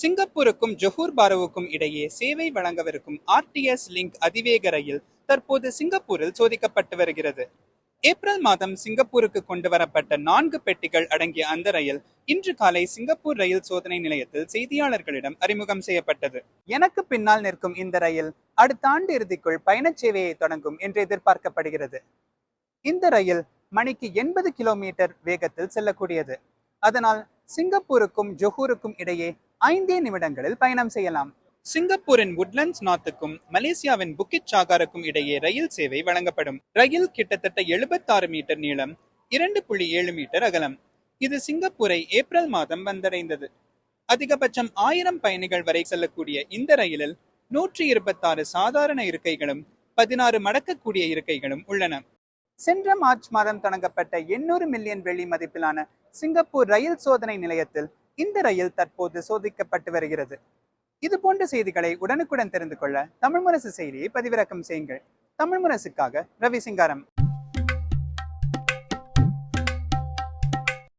சிங்கப்பூருக்கும் ஜொஹூர் பாரோவுக்கும் இடையே சேவை வழங்கவிருக்கும் RTS link அதிவேக ரயில் தற்போது சிங்கப்பூரில் சோதிக்கப்பட்டு வருகிறது. ஏப்ரல் மாதம் சிங்கப்பூருக்கு கொண்டு வரப்பட்ட நான்கு பெட்டிகள் அடங்கிய அந்த ரயில் இன்று காலை சிங்கப்பூர் ரயில் சோதனை நிலையத்தில் செய்தியாளர்களிடம் அறிமுகம் செய்யப்பட்டது. எனக்கு பின்னால் நிற்கும் இந்த ரயில் அடுத்த ஆண்டு இறுதிக்குள் பயணச் சேவையை தொடங்கும் என்று எதிர்பார்க்கப்படுகிறது. இந்த ரயில் மணிக்கு எண்பது கிலோமீட்டர் வேகத்தில் செல்லக்கூடியது. அதனால் சிங்கப்பூருக்கும் ஜொஹூருக்கும் இடையே ஐந்தே நிமிடங்களில் பயணம் செய்யலாம். சிங்கப்பூரின் உட்லண்ட்ஸ் நாத்துக்கும் மலேசியாவின் புக்கிட் சாகாருக்கும் இடையே ரயில் சேவை வழங்கப்படும். ரயில் கிட்டத்தட்ட 76 மீட்டர் நீளம் இரண்டு புள்ளி ஏழு மீட்டர் அகலம். இது சிங்கப்பூரை ஏப்ரல் மாதம் வந்தடைந்தது. அதிகபட்சம் ஆயிரம் பயணிகள் வரை செல்லக்கூடிய இந்த ரயிலில் நூற்றி இருபத்தாறு சாதாரண இருக்கைகளும் பதினாறு மடக்கக்கூடிய இருக்கைகளும் உள்ளன. சென்ற மார்ச் மாதம் தொடங்கப்பட்ட 800 மில்லியன் வெள்ளி மதிப்பிலான சிங்கப்பூர் ரயில் சோதனை நிலையத்தில் இந்த ரயில் தற்போது சோதிக்கப்பட்டு வருகிறது. இது போன்ற செய்திகளை உடனுக்குடன் தெரிந்து கொள்ள தமிழ் முரசு செய்தியை பதிவிறக்கம் செய்யுங்கள். தமிழ் முரசுக்காக ரவி சிங்காரம்.